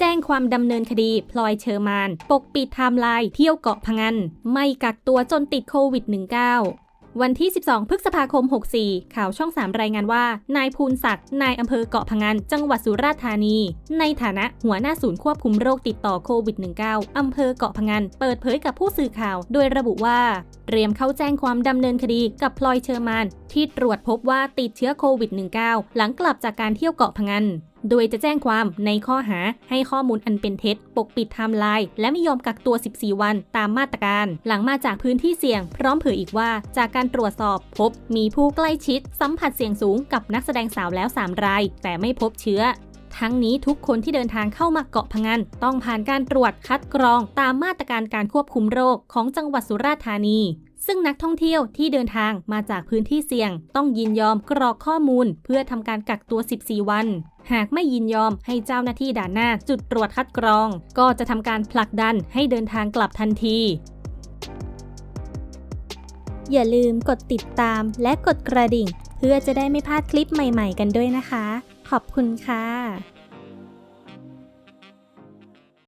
แจ้งความดำเนินคดีพลอยเชอร์มาน ปกปิดไทม์ไลน์เที่ยวเกาะพะงัน ไม่กักตัวจนติดโควิด -19 วันที่ 12 พฤษภาคม 64 ข่าวช่อง 3 รายงานว่า นายภูนศักดิ์ นายอำเภอเกาะพะงัน จังหวัดสุราษฎร์ธานี ในฐานะหัวหน้าศูนย์ควบคุมโรคติดต่อโควิด -19 อำเภอเกาะพะงัน เปิดเผยกับผู้สื่อข่าว โดยระบุว่า เตรียมเข้าแจ้งความดำเนินคดีกับพลอยเชอร์มาน ที่ตรวจพบว่าติดเชื้อโควิด -19 หลังกลับจากการเที่ยวเกาะพะงัน โดยจะแจ้งความในข้อหาให้ข้อมูลอันเป็นเท็จ ปกปิดไทม์ไลน์และไม่ยอมกักตัว 14 วันตามมาตรการ หลังมาจากพื้นที่เสี่ยง พร้อมเผยอีกว่า จากการตรวจสอบพบมีผู้ใกล้ชิด สัมผัสเสี่ยงสูงกับนักแสดงสาวแล้ว 3 ราย แต่ไม่พบเชื้อทั้งนี้ทุกคนที่เดินทางเข้ามาเกาะพะงันต้องผ่านการตรวจคัดกรองตามมาตรการการควบคุมโรคของจังหวัดสุราษฎร์ธานี ซึ่งนักท่องเที่ยวที่เดินทางมาจากพื้นที่เสี่ยง ต้องยินยอมกรอกข้อมูล เพื่อทำการกักตัว 14 วัน หากไม่ยินยอมให้เจ้าหน้าที่ด่านหน้าจุดตรวจคัดกรอง ก็จะทำการผลักดันให้เดินทางกลับทันที อย่าลืมกดติดตามและกดกระดิ่ง เพื่อจะได้ไม่พลาดคลิปใหม่ ๆ กันด้วยนะคะ ขอบคุณค่ะ